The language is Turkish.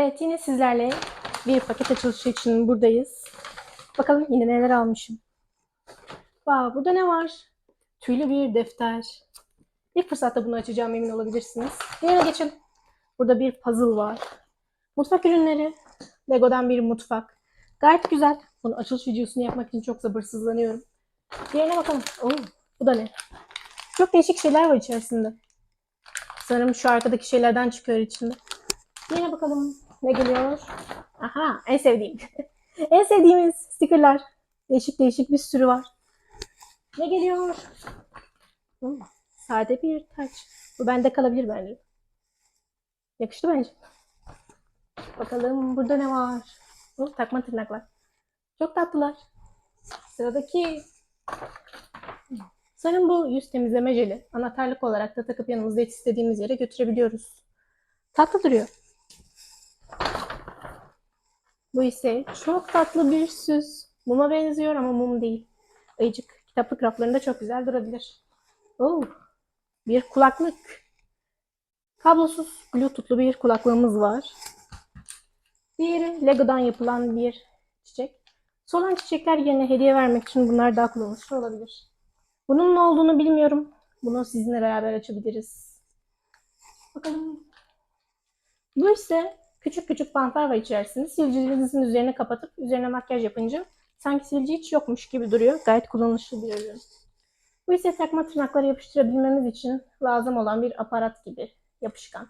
Evet yine sizlerle bir paket açılışı için buradayız. Bakalım yine neler almışım. Vaa burada ne var? Tüylü bir defter. İlk fırsatta bunu açacağım emin olabilirsiniz. Diğerine geçelim. Burada bir puzzle var. Mutfak ürünleri. Lego'dan bir mutfak. Gayet güzel. Bunu açılış videosunu yapmak için çok sabırsızlanıyorum. Diğerine bakalım. Oo, bu da ne? Çok değişik şeyler var içerisinde. Sanırım şu arkadaki şeylerden çıkıyor içinde. Yine bakalım ne geliyor. Aha en sevdiğim. en sevdiğimiz stickerlar. Değişik değişik bir sürü var. Ne geliyor? Hmm, sade bir taç. Bu bende kalabilir bence. Yakıştı bence. Bakalım burada ne var? Oh, takma tırnaklar. Çok tatlılar. Sıradaki Sanırım bu yüz temizleme jeli. Anahtarlık olarak da takıp yanımızda hiç istediğimiz yere götürebiliyoruz. Tatlı duruyor. Bu ise çok tatlı bir süs. Muma benziyor ama mum değil. Ayıcık. Kitaplık raflarında çok güzel durabilir. Oh, bir kulaklık. Kablosuz Bluetooth'lu bir kulaklığımız var. Diğeri Lego'dan yapılan bir çiçek. Solan çiçekler yerine hediye vermek için bunlar daha kullanışlı olabilir. Bunun ne olduğunu bilmiyorum. Bunu sizinle beraber açabiliriz. Bakalım. Bu ise küçük küçük bantlar var içerisinde. Sivilcelerinizin üzerine kapatıp üzerine makyaj yapınca sanki sivilce hiç yokmuş gibi duruyor. Gayet kullanışlı bir ürün. Bu ise takma tırnakları yapıştırabilmemiz için lazım olan bir aparat gibi yapışkan.